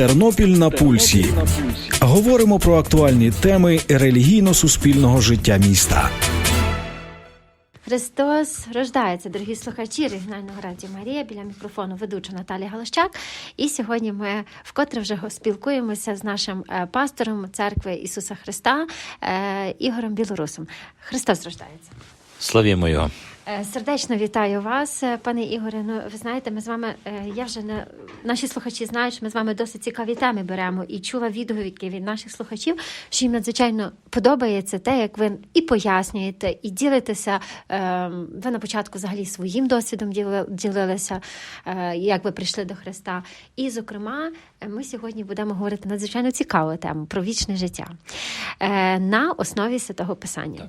Тернопіль на пульсі. Говоримо про актуальні теми релігійно-суспільного життя міста. Христос рождається, дорогі слухачі регіонального радіо Марія біля мікрофону ведуча Наталія Галощак. І сьогодні ми вкотре вже спілкуємося з нашим е, пастором церкви Ісуса Христа е, Ігорем Білорусом. Христос рождається. Славімо його. Е, Сердечно вітаю вас, е, пане Ігоре. Ну, ви знаєте, ми з вами, е, я вже не наші слухачі знають, що ми з вами досить цікаві теми беремо і чула відгуки від наших слухачів, що їм надзвичайно подобається те, як ви і пояснюєте, і ділитеся. е, Ви на початку взагалі своїм досвідом ділилися, як ви прийшли до Христа. І, зокрема, ми сьогодні будемо говорити надзвичайно цікаву тему про вічне життя на основі святого Писання.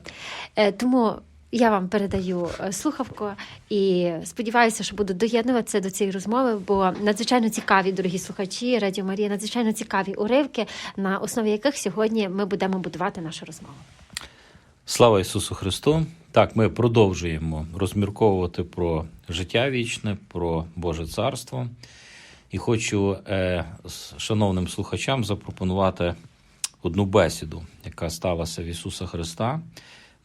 Тому я вам передаю е, слухавку і сподіваюся, що буду доєднуватися до цієї розмови, бо надзвичайно цікаві, дорогі слухачі, Радіо Марія, надзвичайно цікаві уривки, на основі яких сьогодні ми будемо будувати нашу розмову. Слава Ісусу Христу! Так, ми продовжуємо розмірковувати про життя вічне, про Боже Царство. І хочу е, шановним слухачам запропонувати одну бесіду, яка сталася в Ісуса Христа.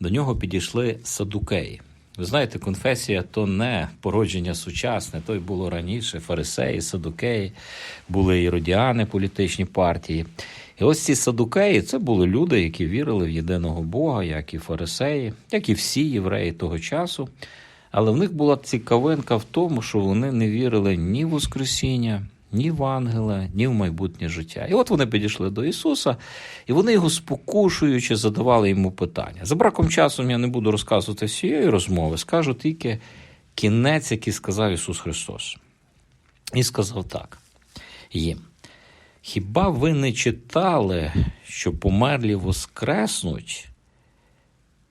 До нього підійшли садукеї. Ви знаєте, конфесія то не породження сучасне, то й було раніше. Фарисеї, садукеї, були іродіани, політичні партії. І ось ці садукеї це були люди, які вірили в єдиного Бога, як і фарисеї, як і всі євреї того часу. Але в них була цікавинка в тому, що вони не вірили ні в Воскресіння, ні в ангела, ні в майбутнє життя. І от вони підійшли до Ісуса, і вони його спокушуючи задавали йому питання. За браком часу я не буду розказувати всієї розмови, скажу тільки кінець, який сказав Ісус Христос. І сказав так їм. Хіба ви не читали, що померлі воскреснуть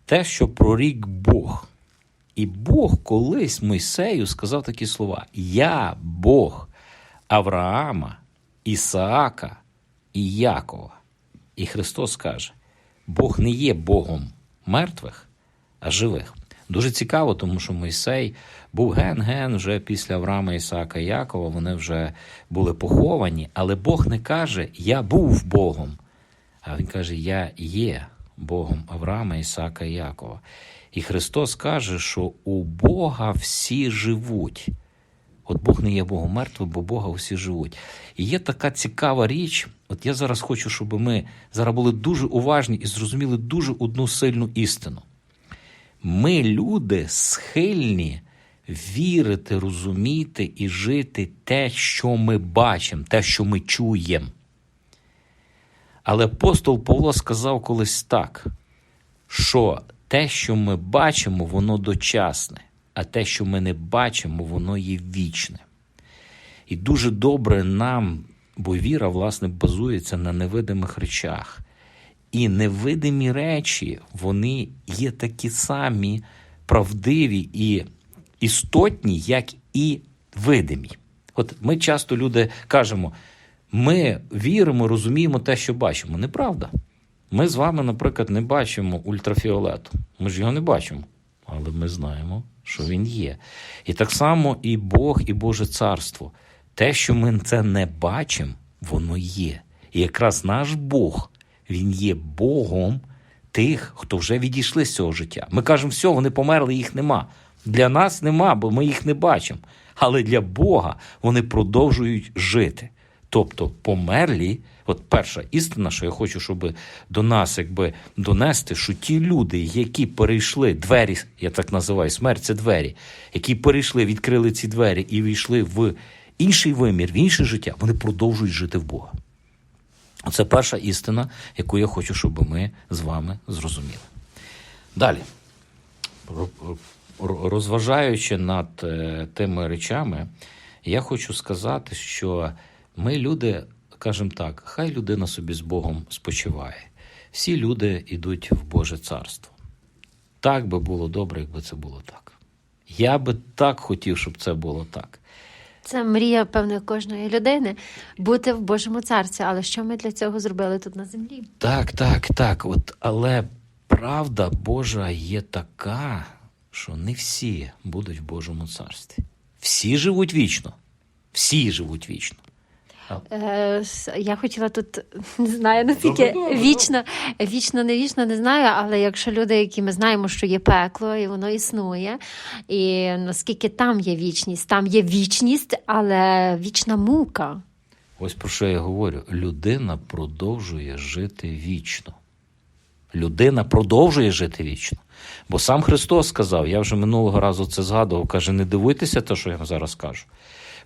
те, що прорік Бог? І Бог колись Мойсею сказав такі слова: Я Бог Авраама, Ісаака і Якова. І Христос каже: Бог не є Богом мертвих, а живих. Дуже цікаво, тому що Мойсей був ген-ген вже після Авраама, Ісаака і Якова. Вони вже були поховані, але Бог не каже Я був Богом, а Він каже: Я є Богом Авраама, Ісаака і Якова. І Христос каже, що у Бога всі живуть. От Бог не є Богом мертвим, бо Бога усі живуть. І є така цікава річ. От я зараз хочу, щоб ми зараз були дуже уважні і зрозуміли дуже одну сильну істину. Ми, люди, схильні вірити, розуміти і жити те, що ми бачимо, те, що ми чуємо. Але апостол Павло сказав колись так, що те, що ми бачимо, воно дочасне, а те, що ми не бачимо, воно є вічне. І дуже добре нам, бо віра, власне, базується на невидимих речах. І невидимі речі, вони є такі самі правдиві і істотні, як і видимі. От ми часто люди кажемо, ми віримо, розуміємо те, що бачимо. Неправда. Ми з вами, наприклад, не бачимо ультрафіолету. Ми ж його не бачимо, але ми знаємо, що він є. І так само і Бог, і Боже Царство. Те, що ми це не бачимо, воно є. І якраз наш Бог, він є Богом тих, хто вже відійшли з цього життя. Ми кажемо, все, вони померли, їх нема. Для нас нема, бо ми їх не бачимо. Але для Бога вони продовжують жити. Тобто померлі, от перша істина, що я хочу, щоб до нас якби донести, що ті люди, які перейшли двері, я так називаю, смерть це двері, які перейшли, відкрили ці двері і війшли в інший вимір, в інше життя, вони продовжують жити в Бога. Це перша істина, яку я хочу, щоб ми з вами зрозуміли. Далі, Ро- ро- розважаючи над е, тими речами, я хочу сказати, що ми люди, кажемо так, хай людина собі з Богом спочиває. Всі люди йдуть в Боже царство. Так би було добре, якби це було так. Я би так хотів, щоб це було так. Це мрія певної кожної людини бути в Божому царстві. Але що ми для цього зробили тут на землі? Так, так, так. От, але правда Божа є така, що не всі будуть в Божому царстві. Всі живуть вічно. Всі живуть вічно. Е, Я хотіла тут не знаю наскільки Добре, добре, вічно, вічно, не вічно, не знаю. Але якщо люди, які ми знаємо, що є пекло, і воно існує, і наскільки там є вічність, там є вічність, але вічна мука. Ось про що я говорю. Людина продовжує жити вічно. Людина продовжує жити вічно. Бо сам Христос сказав, я вже минулого разу це згадував, каже, не дивуйтеся те, що я вам зараз кажу.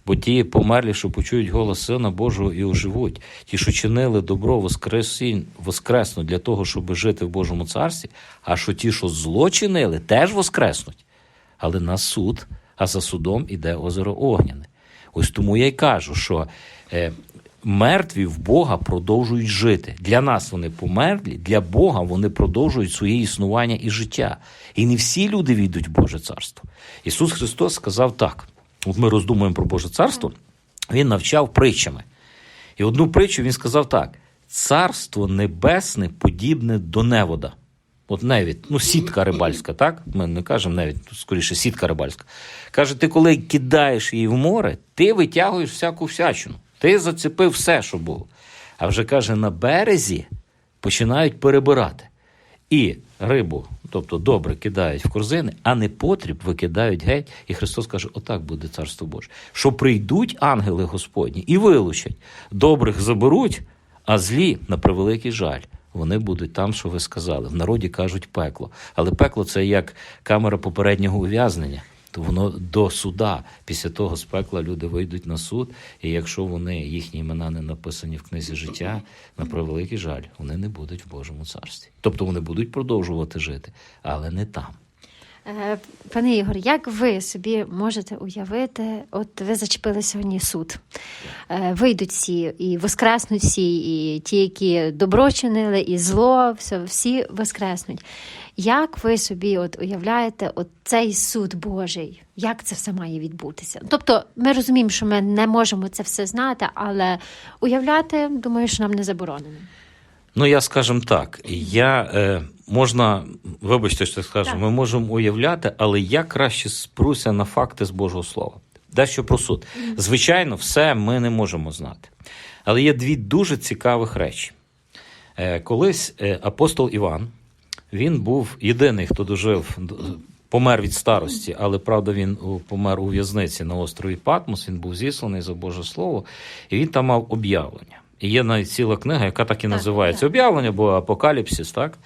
Бо ті померлі, що почують голос Сина Божого і оживуть, ті, що чинили добро, воскресінь, воскреснуть для того, щоб жити в Божому царстві, а що ті, що зло чинили, теж воскреснуть. Але на суд, а за судом іде озеро Огняне. Ось тому я й кажу, що е, мертві в Бога продовжують жити. Для нас вони померлі, для Бога вони продовжують своє існування і життя. І не всі люди війдуть в Боже царство. Ісус Христос сказав так: от ми роздумуємо про Боже царство, Він навчав притчами. І одну притчу він сказав так: царство небесне подібне до невода. От невід, ну сітка рибальська, так? Ми не кажемо невід, скоріше сітка рибальська. Каже, ти коли кидаєш її в море, ти витягуєш всяку всячину. Ти зацепив все, що було. А вже каже, на березі починають перебирати. І рибу, тобто добре, кидають в корзини, а не потріб викидають геть. І Христос каже: отак буде царство Боже. Що прийдуть ангели Господні і вилучать, добрих заберуть, а злі, на превеликий жаль, вони будуть там, що ви сказали. В народі кажуть пекло. Але пекло це як камера попереднього ув'язнення. То воно до суда. Після того з пекла люди вийдуть на суд, і якщо вони їхні імена не написані в книзі життя, на превеликий жаль, вони не будуть в Божому царстві. Тобто вони будуть продовжувати жити, але не там. Е, Пане Ігор, як ви собі можете уявити, от ви зачепили сьогодні суд. Е, Вийдуть всі і воскреснуть всі, і ті, які добро чинили, і зло, все, всі воскреснуть. Як ви собі от уявляєте от цей суд Божий? Як це все має відбутися? Тобто, ми розуміємо, що ми не можемо це все знати, але уявляти, думаю, що нам не заборонено. Ну, я скажем так, я е, можна, вибачте, що скажу, Так. ми можемо уявляти, але я краще спруся на факти з Божого Слова. Дещо про суд. Звичайно, все ми не можемо знати. Але є дві дуже цікавих речі. Е, колись е, апостол Іван, він був єдиний, хто дожив, помер від старості, але правда він помер у в'язниці на острові Патмос, він був зісланий за Боже Слово, і він там мав об'явлення. І є навіть ціла книга, яка так і Так, називається так. об'явлення, бо апокаліпсис, так?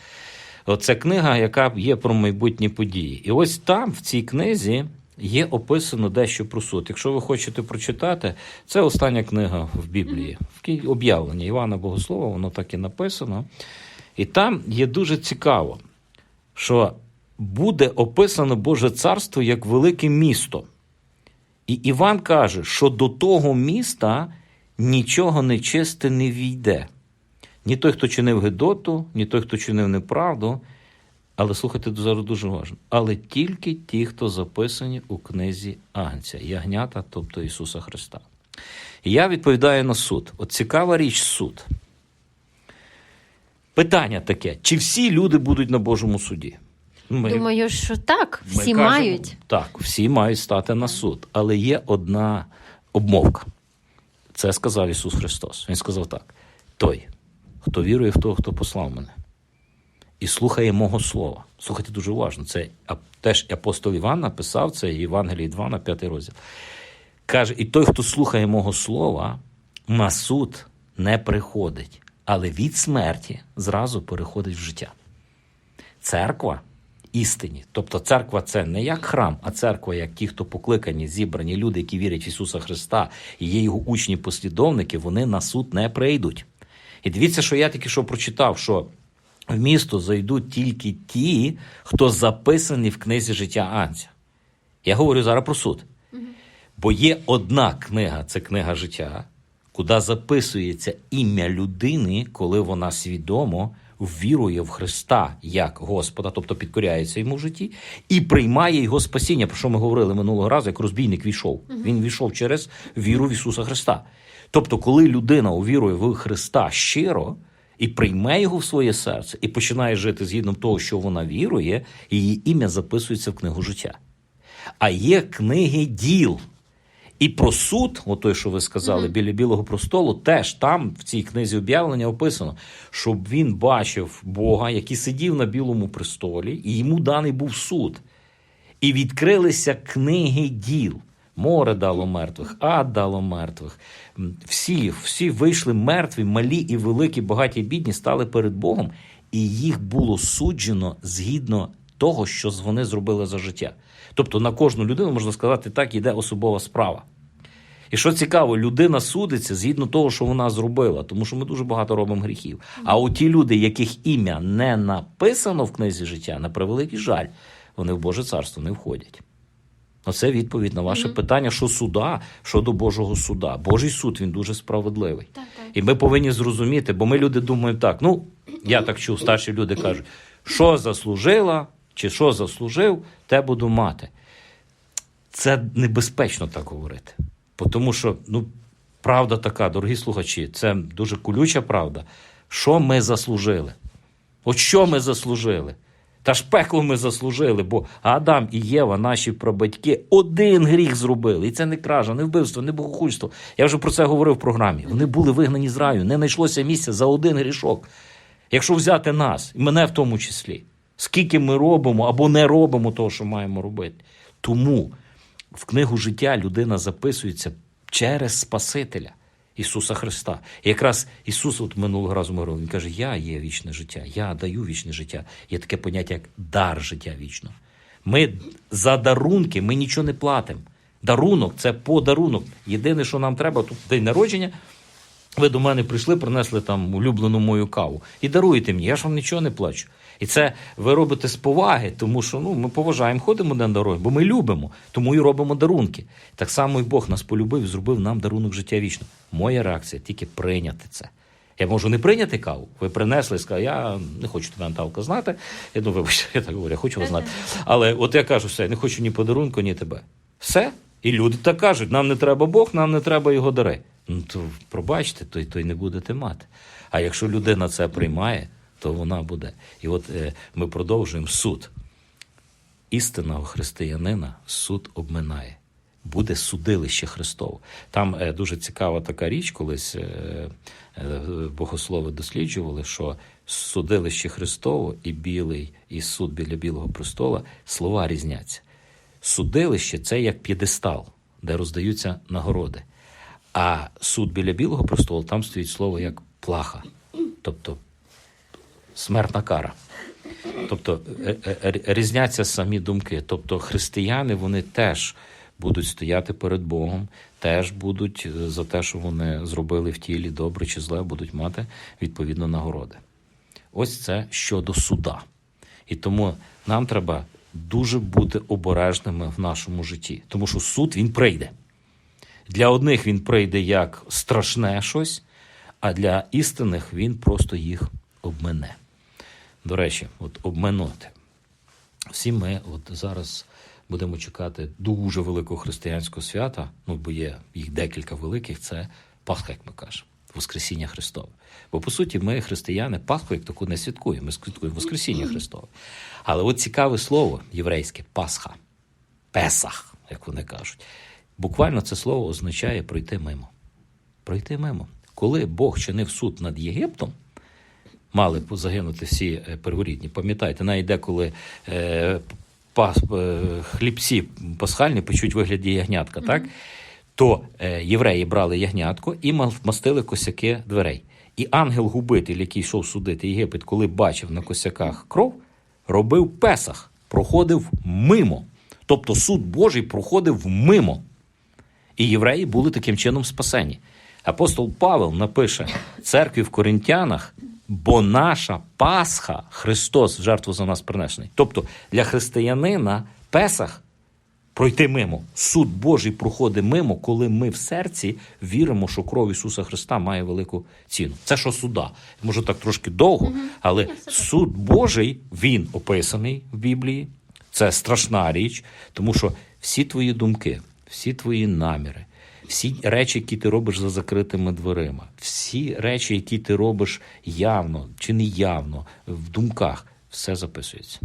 Оце книга, яка є про майбутні події. І ось там, в цій книзі, є описано дещо про суд. Якщо ви хочете прочитати, це остання книга в Біблії, в об'явлення Івана Богослова, воно так і написано. І там є дуже цікаво, що буде описано Боже царство як велике місто. І Іван каже, що до того міста нічого нечисте не війде. Ні той, хто чинив Гедоту, ні той, хто чинив неправду. Але слухайте зараз дуже важливо. Але тільки ті, хто записані у книзі Агнця, Ягнята, тобто Ісуса Христа. І я відповідаю на суд. От цікава річ суд. Питання таке: чи всі люди будуть на Божому суді? Ми- Думаю, що так, всі кажемо, мають. Так, всі мають стати на суд. Але є одна обмовка. Це сказав Ісус Христос. Він сказав так: той, хто вірує в того, хто послав мене, і слухає мого слова. Слухайте дуже уважно. Це теж апостол Іван написав, це Євангеліє 2 на 5 розділ. Каже: і той, хто слухає мого слова, на суд не приходить, але від смерті зразу переходить в життя церква істині. Тобто церква це не як храм, а церква як ті, хто покликані, зібрані люди, які вірять в Ісуса Христа і є його учні послідовники, вони на суд не прийдуть. І дивіться, що я тільки що прочитав, що в місто зайдуть тільки ті, хто записані в книзі життя Анця. Я говорю зараз про суд. Бо є одна книга, це книга життя, куди записується ім'я людини, коли вона свідомо вірує в Христа як Господа, тобто підкоряється йому в житті, і приймає його спасіння, про що ми говорили минулого разу, як розбійник війшов. Він війшов через віру в Ісуса Христа. Тобто, коли людина увірує в Христа щиро і прийме його в своє серце, і починає жити згідно того, що вона вірує, її ім'я записується в книгу життя. А є книги діл. І про суд, от той, що ви сказали, біля білого престолу, теж там в цій книзі об'явлення описано, щоб він бачив Бога, який сидів на білому престолі, і йому даний був суд. І відкрилися книги діл. Море дало мертвих, ад дало мертвих. Всі, всі вийшли мертві, малі і великі, багаті і бідні, стали перед Богом, і їх було суджено згідно того, що вони зробили за життя. Тобто на кожну людину можна сказати, так іде особова справа. І що цікаво, людина судиться згідно того, що вона зробила, тому що ми дуже багато робимо гріхів. А от ті люди, яких ім'я не написано в книзі життя, на превеликий жаль, вони в Боже царство не входять. Оце відповідь на ваше питання, що суда щодо Божого суда. Божий суд він дуже справедливий. Так, так. І ми повинні зрозуміти, бо ми люди думаємо так. Ну, я так чув, старші люди кажуть, що заслужила, чи що заслужив, те буду мати. Це небезпечно так говорити. Тому що, ну, правда така, дорогі слухачі, це дуже колюча правда. Що ми заслужили? От що ми заслужили? Та ж пекло ми заслужили, бо Адам і Єва, наші прабатьки, один гріх зробили. І це не кража, не вбивство, не богохульство. Я вже про це говорив в програмі. Вони були вигнані з раю, не знайшлося місця за один грішок. Якщо взяти нас, і мене в тому числі, скільки ми робимо або не робимо того, що маємо робити. Тому в книгу життя людина записується через Спасителя Ісуса Христа. І якраз Ісус, от минулого разу ми Він каже: Я є вічне життя, я даю вічне життя. Є таке поняття, як дар життя вічного. Ми за дарунки ми нічого не платимо. Дарунок це подарунок. Єдине, що нам треба, тут день народження. Ви до мене прийшли, принесли там улюблену мою каву і даруєте мені, я ж вам нічого не плачу. І це ви робите з поваги, тому що ну, ми поважаємо, ходимо на дороги, бо ми любимо, тому і робимо дарунки. Так само і Бог нас полюбив і зробив нам дарунок життя вічно. Моя реакція тільки прийняти це. Я можу не прийняти каву. Ви принесли і сказали, я не хочу тебе Наталка знати. Я думаю, вибачте, я так говорю, я хочу вас знати. Але от я кажу, все, я не хочу ні подарунку, ні тебе. Все. І люди так кажуть: нам не треба Бог, нам не треба його дари. Ну то пробачте, то й то й не будете мати. А якщо людина це приймає, то вона буде. І от е, ми продовжуємо суд. Істинного християнина суд обминає. Буде судилище Христове. Там е, дуже цікава така річ, колись е, е, богослови досліджували, що судилище Христово і білий, і суд біля білого престола слова різняться. Судилище це як п'єдестал, де роздаються нагороди. А суд біля білого престолу там стоїть слово як плаха, тобто смертна кара. Тобто е- е- різняться самі думки. Тобто християни вони теж будуть стояти перед Богом, теж будуть е, за те, що вони зробили в тілі добре чи зле, будуть мати відповідно нагороди. Ось це щодо суда. І тому нам треба дуже бути обережними в нашому житті, тому що суд він прийде. Для одних він прийде як страшне щось, а для істинних він просто їх обмене. До речі, от обминути. Всі ми от зараз будемо чекати дуже великого християнського свята, ну бо є їх декілька великих, це Пасха, як ми кажемо, Воскресіння Христове. Бо по суті, ми, християни, Пасху як таку не святкуємо, ми святкуємо Воскресіння Христове. Але от цікаве слово єврейське Пасха, Песах, як вони кажуть. Буквально це слово означає пройти мимо. Пройти мимо. Коли Бог чинив суд над Єгиптом, мали загинути всі е, перворідні. Пам'ятаєте, навіть деколи е, пас, е, хлібці пасхальні печуть вигляді ягнятка, так? то е, євреї брали ягнятко і мастили косяки дверей. І ангел-губитель, який йшов судити Єгипет, коли бачив на косяках кров, робив песах, проходив мимо. Тобто суд Божий проходив мимо. І євреї були таким чином спасені. Апостол Павел напише церкві в Коринтянах, бо наша Пасха, Христос жертву за нас принесений. Тобто для християнина Песах пройти мимо. Суд Божий проходить мимо, коли ми в серці віримо, що кров Ісуса Христа має велику ціну. Це що суда. Може так трошки довго, але суд Божий він описаний в Біблії. Це страшна річ, тому що всі твої думки, всі твої наміри, всі речі, які ти робиш за закритими дверима, всі речі, які ти робиш явно чи неявно в думках, все записується.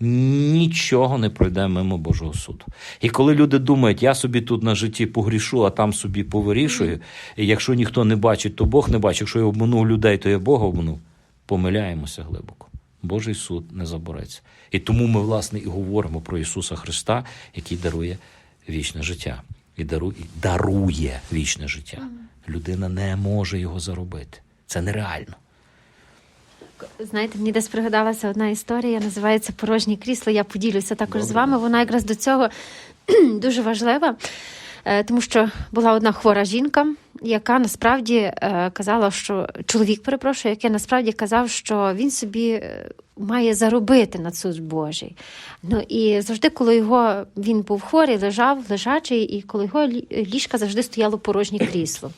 нічого не пройде мимо Божого суду. І коли люди думають, я собі тут на житті погрішу, а там собі повирішую, і якщо ніхто не бачить, то Бог не бачить. Якщо я обманув людей, то я Бога обманув. Помиляємося глибоко. Божий суд не забореться. І тому ми, власне, і говоримо про Ісуса Христа, який дарує вічне життя. І дарує, дарує вічне життя. Людина не може його заробити. Це нереально. Знаєте, мені десь пригадалася одна історія, називається Порожні крісла. Я поділюся також з вами. Вона якраз до цього дуже важлива, е, тому що була одна хвора жінка, яка насправді е, казала, що чоловік, перепрошую, який насправді казав, що він собі е, має заробити на суд Божий. Ну і завжди, коли його він був хворий, лежав, лежачий, і коли його ліжка завжди стояло порожнє крісло.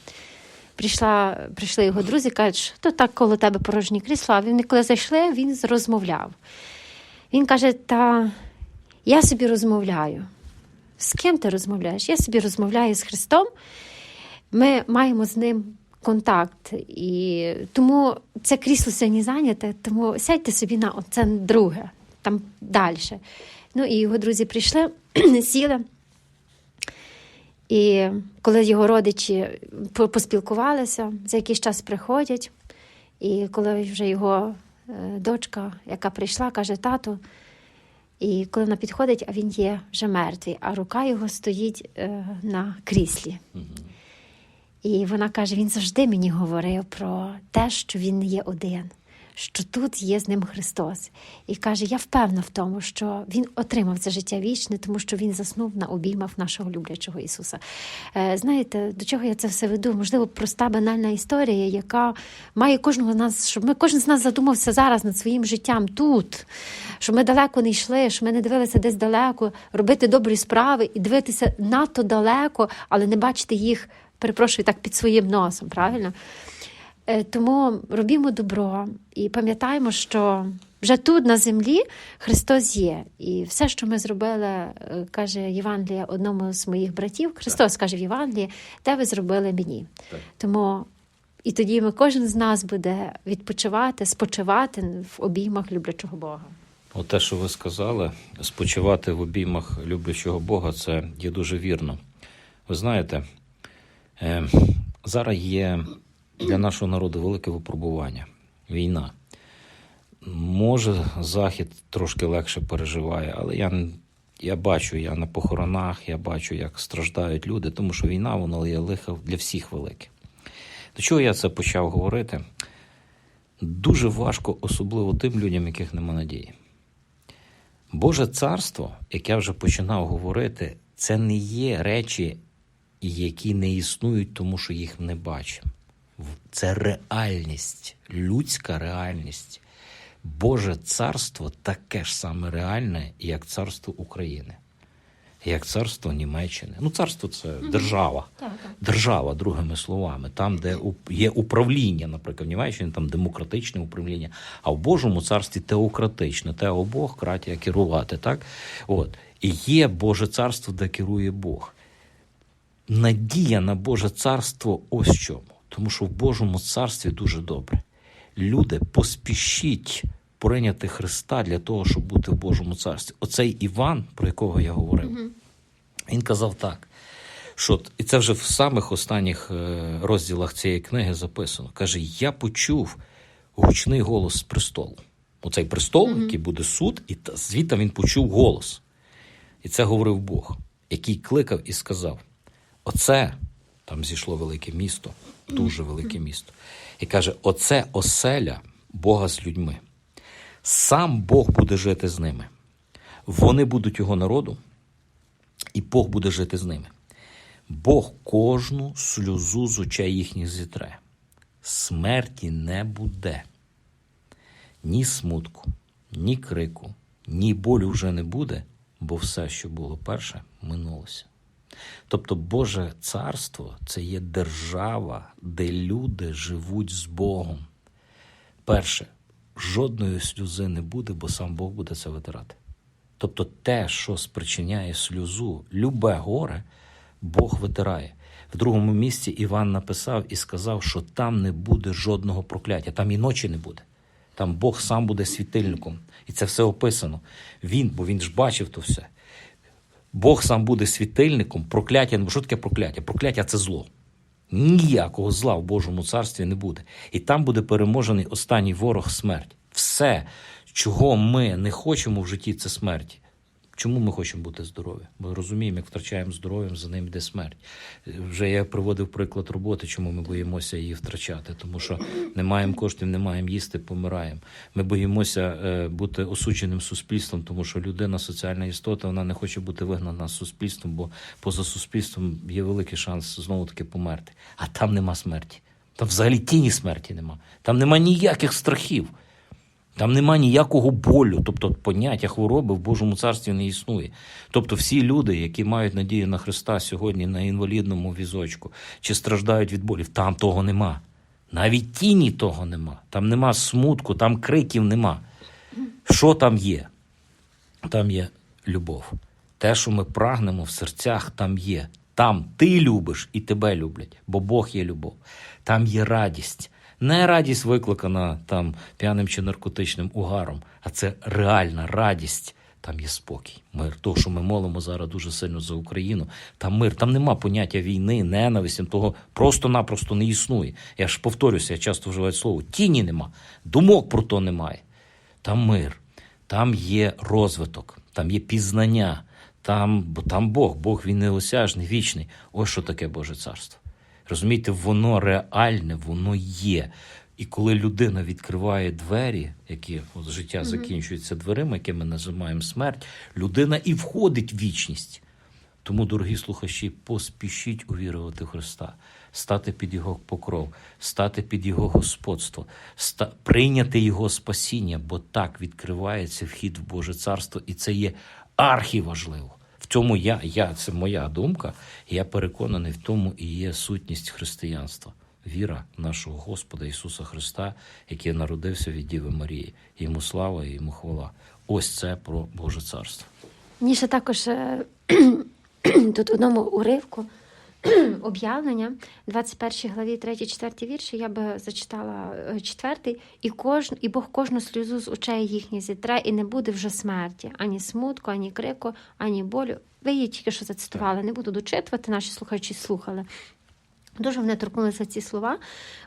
Прийшла, прийшли його друзі, кажуть, що то так коло тебе порожні крісла. А він, коли зайшли, він розмовляв. Він каже: Та я собі розмовляю. З ким ти розмовляєш? Я собі розмовляю з Христом. Ми маємо з ним контакт. І тому це крісло сьогодні зайняте, тому сядьте собі на це друге, там далі. Ну і його друзі прийшли, сіли. І коли його родичі поспілкувалися, за якийсь час приходять, і коли вже його е, дочка, яка прийшла, каже тату, і коли вона підходить, а він є вже мертвий, а рука його стоїть е, на кріслі. І вона каже: він завжди мені говорив про те, що він не є один, що тут є з ним Христос. І каже: Я впевнена в тому, що він отримав це життя вічне, тому що він заснув на обіймах нашого люблячого Ісуса. Е, знаєте, до чого я це все веду? Можливо, проста банальна історія, яка має кожного з нас, щоб ми кожен з нас задумався зараз над своїм життям тут, щоб ми далеко не йшли, щоб ми не дивилися десь далеко, робити добрі справи і дивитися надто далеко, але не бачити їх перепрошую так під своїм носом, правильно? Е, Тому робімо добро і пам'ятаємо, що вже тут на землі Христос є. І все, що ми зробили, е, каже Євангелія одному з моїх братів, Христос каже в Євангелії, те ви зробили мені. Так. Тому і тоді ми кожен з нас буде відпочивати, спочивати в обіймах люблячого Бога. От те, що ви сказали, спочивати в обіймах люблячого Бога, це є дуже вірно. Ви знаєте, зараз є для нашого народу велике випробування війна. Може, Захід трошки легше переживає, але я, я бачу, я на похоронах, я бачу, як страждають люди, тому що війна вона є лиха для всіх велике. До чого я це почав говорити? Дуже важко, особливо тим людям, яких нема надії. Боже царство, як я вже починав говорити, це не є речі, які не існують, тому що їх не бачимо. Це реальність, людська реальність. Боже царство таке ж саме реальне, як царство України, як царство Німеччини. Ну, царство це держава. Так, так. Держава, другими словами, там, де є управління, наприклад, в Німеччині там демократичне управління, а в Божому царстві теократичне, тео Бог, кратія керувати. Так? От. І є Боже царство, де керує Бог. Надія на Боже царство ось в чому. Тому що в Божому царстві дуже добре. Люди, поспішіть прийняти Христа для того, щоб бути в Божому царстві. Оцей Іван, про якого я говорив, він казав так, що і це вже в самих останніх е, розділах цієї книги записано. Каже: Я почув гучний голос з престолу. Оцей престол, який буде суд, і звідти він почув голос. І це говорив Бог, який кликав і сказав: Оце там зійшло велике місто, дуже велике місто. І каже: Оце оселя Бога з людьми. Сам Бог буде жити з ними. Вони будуть його народом, і Бог буде жити з ними. Бог кожну сльозу з очей їхніх зітре. Смерті не буде. Ні смутку, ні крику, ні болю вже не буде, бо все, що було перше, минулося. Тобто Боже царство це є держава, де люди живуть з Богом. Перше, жодної сльози не буде, бо сам Бог буде це витирати. Тобто те, що спричиняє сльозу, любе горе, Бог витирає. В другому місці Іван написав і сказав, що там не буде жодного прокляття, там і ночі не буде. Там Бог сам буде світильником. І це все описано. Він, бо він ж бачив то все. Бог сам буде світильником, прокляття. Ну, що таке прокляття? Прокляття це зло. Ніякого зла в Божому царстві не буде. І там буде переможений останній ворог смерть. Все, чого ми не хочемо в житті, це смерть. Чому ми хочемо бути здорові? Ми розуміємо, як втрачаємо здоров'я, за ним йде смерть. Вже я приводив приклад роботи, чому ми боїмося її втрачати. Тому що не маємо коштів, не маємо їсти, помираємо. Ми боїмося е, бути осудженим суспільством, тому що людина соціальна істота, вона не хоче бути вигнана з суспільством, бо поза суспільством є великий шанс знову таки померти. А там нема смерті. Там взагалі тіні смерті нема. Там нема ніяких страхів. Там нема ніякого болю, тобто поняття хвороби в Божому царстві не існує. Тобто, всі люди, які мають надію на Христа сьогодні на інвалідному візочку чи страждають від болів, там того нема. Навіть тіні того нема. Там нема смутку, там криків нема. Що там є? Там є любов. Те, що ми прагнемо в серцях, там є. Там ти любиш і тебе люблять, бо Бог є любов. Там є радість. Не радість викликана там п'яним чи наркотичним угаром, а це реальна радість. Там є спокій, мир. То, що ми молимо зараз дуже сильно за Україну, там мир, там нема поняття війни, ненависті, того просто-напросто не існує. Я ж повторюся, я часто вживаю слово. Тіні нема, думок про то немає. Там мир, там є розвиток, там є пізнання, там, бо там Бог, Бог він неосяжний, вічний. Ось що таке Боже царство. Розумієте, воно реальне, воно є. І коли людина відкриває двері, які от життя закінчується дверима, які ми називаємо смерть, людина і входить в вічність. Тому, дорогі слухачі, поспішіть увірувати в Христа, стати під Його покров, стати під Його господство, ста... прийняти Його спасіння, бо так відкривається вхід в Боже царство, і це є архіважливо. В цьому я, я, це моя думка, я переконаний, в тому і є сутність християнства. Віра нашого Господа Ісуса Христа, який народився від Діви Марії. Йому слава і йому хвала. Ось це про Боже царство. Мені також е, тут в одному уривку об'явлення, 21 главі, 3-4 вірші, я би зачитала е, четвертий, і, кож, і Бог кожну сльозу з очей їхніх зітре, і не буде вже смерті, ані смутку, ані крику, ані болю. Ви її тільки що зацитували, не буду дочитувати, наші слухачі слухали. Дуже мене торкнулися ці слова,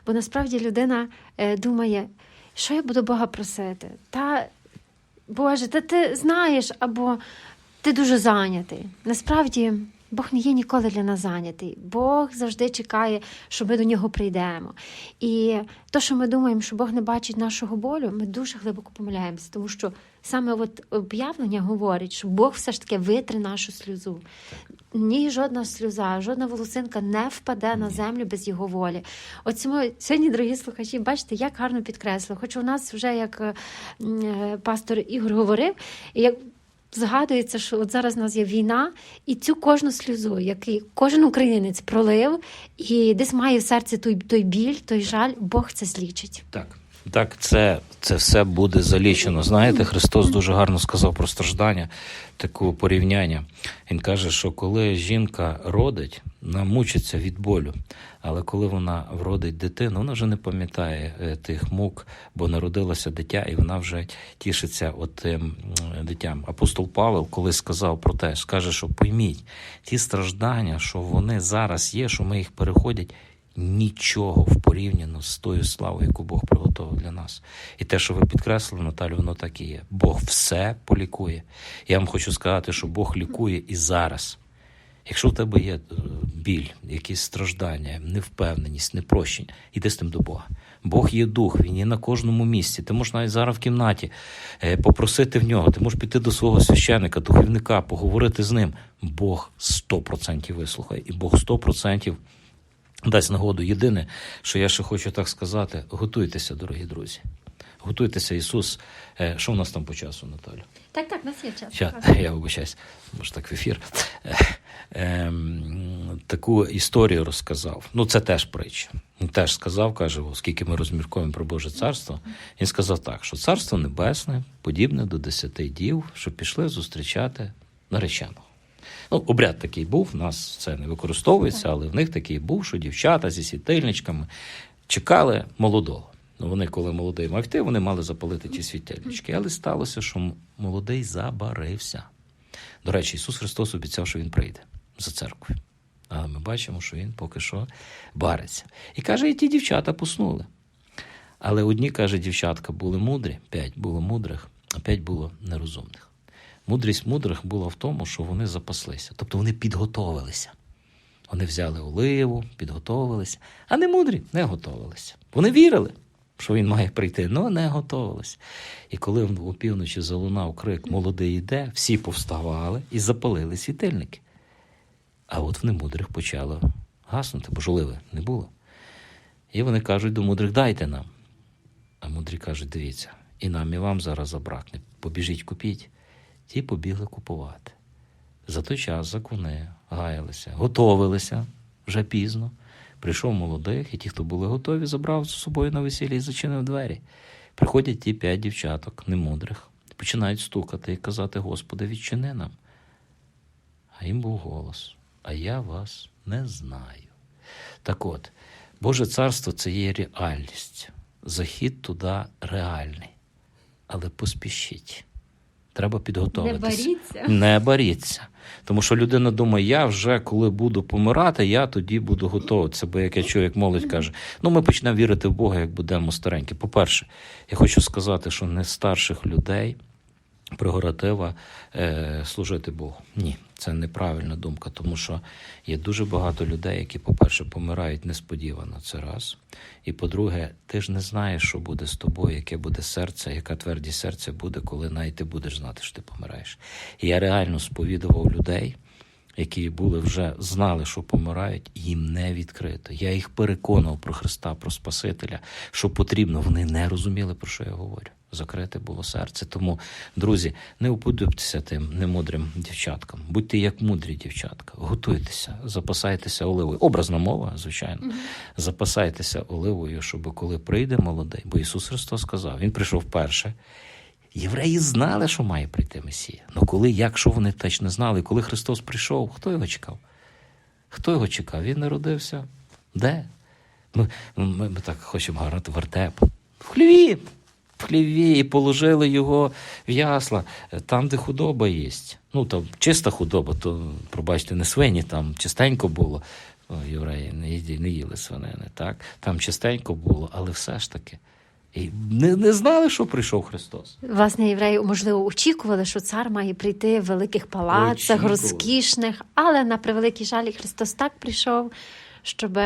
бо насправді людина е, думає, що я буду Бога просити? Та Боже, та ти знаєш, або ти дуже зайнятий. Насправді Бог не є ніколи для нас зайнятий. Бог завжди чекає, що ми до нього прийдемо. І то, що ми думаємо, що Бог не бачить нашого болю, ми дуже глибоко помиляємося, тому що саме от об'явлення говорить, що Бог все ж таки витре нашу сльозу. Ні, жодна сльоза, жодна волосинка не впаде на землю без його волі. От сьогодні, дорогі слухачі, бачите, як гарно підкреслив. Хоч у нас вже як е, е, пастор Ігор говорив, як згадується, що от зараз у нас є війна, і цю кожну сльозу, який кожен українець пролив, і десь має в серці той, той біль, той жаль, Бог це злічить. Так. Так, це, це все буде залічено. Знаєте, Христос дуже гарно сказав про страждання, таке порівняння. Він каже, що коли жінка родить, вона мучиться від болю. Але коли вона вродить дитину, вона вже не пам'ятає е, тих мук, бо народилося дитя, і вона вже тішиться от тим дитям. Апостол Павел колись сказав про те, скаже, що пойміть, ті страждання, що вони зараз є, що ми їх переходять, нічого в порівняно з тою славою, яку Бог приготував для нас. І те, що ви підкреслили, Наталю, воно так і є. Бог все полікує. Я вам хочу сказати, що Бог лікує і зараз. Якщо в тебе є е, біль, якісь страждання, невпевненість, непрощення, іди з тим до Бога. Бог є дух, він є на кожному місці. Ти можеш навіть зараз в кімнаті е, попросити в нього, ти можеш піти до свого священика, духовника, поговорити з ним. Бог 100% вислухає, і Бог 100% дасть нагоду. Єдине, що я ще хочу так сказати, готуйтеся, дорогі друзі. Готуйтеся, Ісус. Е, Що в нас там по часу, Наталя? Так, так, нас є час. Ща, я вибачаюсь, може так в ефір. Е, ем, таку історію розказав. Ну, це теж притча. Він теж сказав, каже, оскільки ми розмірковуємо про Боже царство, він сказав так, що царство небесне подібне до десяти дів, що пішли зустрічати нареченого. Ну, обряд такий був, в нас це не використовується, але в них такий був, що дівчата зі світильничками чекали молодого. Ну, вони, коли молодий мав йти, вони мали запалити ті світильнички. Але сталося, що молодий забарився. До речі, Ісус Христос обіцяв, що Він прийде за церквою. Але ми бачимо, що Він поки що бариться. І каже, і ті дівчата поснули. Але одні, каже, дівчатка були мудрі, п'ять було мудрих, а п'ять було нерозумних. Мудрість мудрих була в тому, що вони запаслися, тобто вони підготовилися. Вони взяли оливу, підготовилися, а не мудрі не готовилися. Вони вірили, що він має прийти, але не готовилися. І коли у півночі залунав крик Молодий іде, всі повставали і запалили світильники. А от в немудрих почало гаснути, бо ж оливи не було. І вони кажуть до мудрих, дайте нам. А мудрі кажуть, дивіться, і нам, і вам зараз забракне. Побіжіть, купіть. Ті побігли купувати. За той час закони гаялися, готовилися вже пізно. Прийшов молодих, і ті, хто були готові, забрав з собою на весілля і зачинив двері. Приходять ті п'ять дівчаток, немудрих, починають стукати і казати: Господи, відчини нам. А їм був голос: А я вас не знаю. Так от, Боже царство це є реальність. Захід туди реальний. Але поспішіть. Треба підготуватися. Не боріться. Не боріться. Тому що людина думає, я вже коли буду помирати, я тоді буду готуватися. Бо як я чую, як молодь каже, ну ми почнемо вірити в Бога, як будемо старенькі. По-перше, я хочу сказати, що не старших людей прегоратива е, служити Богу. Ні, це неправильна думка, тому що є дуже багато людей, які, по-перше, помирають несподівано. Це раз. І по-друге, ти ж не знаєш, що буде з тобою, яке буде серце, яка твердість серця буде, коли навіть ти будеш знати, що ти помираєш. І я реально сповідував людей. Які були вже знали, що помирають, їм не відкрито. Я їх переконав про Христа, про Спасителя, що потрібно. Вони не розуміли, про що я говорю. Закрите було серце. Тому, друзі, не уподобтеся тим немудрим дівчаткам. Будьте як мудрі дівчатка. Готуйтеся, запасайтеся оливою. Образна мова, звичайно. Запасайтеся оливою, щоб коли прийде молодий, бо Ісус Христос сказав, Він прийшов вперше. Євреї знали, що має прийти Месія. Ну коли, якщо вони точно знали, коли Христос прийшов, хто його чекав? Хто його чекав? Він народився. Де? Ми, ми, ми так хочемо гарати вертеп. В хліві. В хліві і положили його в ясла, там, де худоба є. Ну, там чиста худоба, то, пробачте, не свині, там чистенько було. О, євреї не їли свинини, так? Там чистенько було, але все ж таки. І не, не знали, що прийшов Христос. Власне, євреї, можливо, очікували, що цар має прийти в великих палацах, Очікували. розкішних, але на превеликий жаль, Христос так прийшов, щоб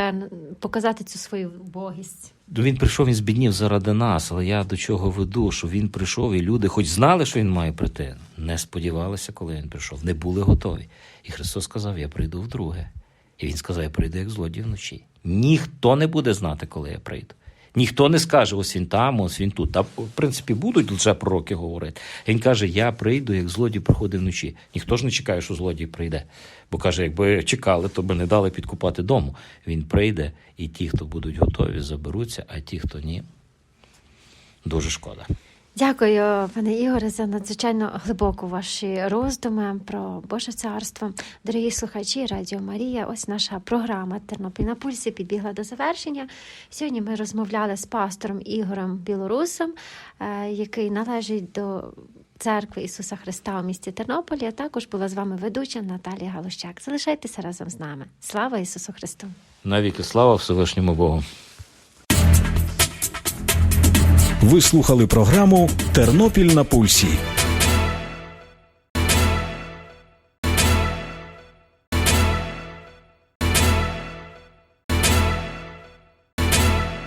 показати цю свою богість. Ну, Він прийшов, він збіднів заради нас, але я до чого веду, що він прийшов, і люди, хоч знали, що він має прийти, не сподівалися, коли він прийшов, не були готові. І Христос сказав: Я прийду вдруге. І він сказав: Я прийду як злодій вночі. Ніхто не буде знати, коли я прийду. Ніхто не скаже, ось він там, ось він тут. Та, в принципі, будуть лише пророки говорити. Він каже: Я прийду, як злодій приходить вночі. Ніхто ж не чекає, що злодій прийде. Бо каже, якби чекали, то би не дали підкупати дому. Він прийде, і ті, хто будуть готові, заберуться, а ті, хто ні, дуже шкода. Дякую, пане Ігоре, за надзвичайно глибоку ваші роздуми про Боже царство. Дорогі слухачі, Радіо Марія. Ось наша програма Тернопіль на пульсі підбігла до завершення. Сьогодні ми розмовляли з пастором Ігорем Білорусом, е, який належить до церкви Ісуса Христа у місті Тернополі. А також була з вами ведуча Наталія Галущак. Залишайтеся разом з нами. Слава Ісусу Христу! Навіки слава Всевишньому Богу. Ви слухали програму Тернопіль на пульсі.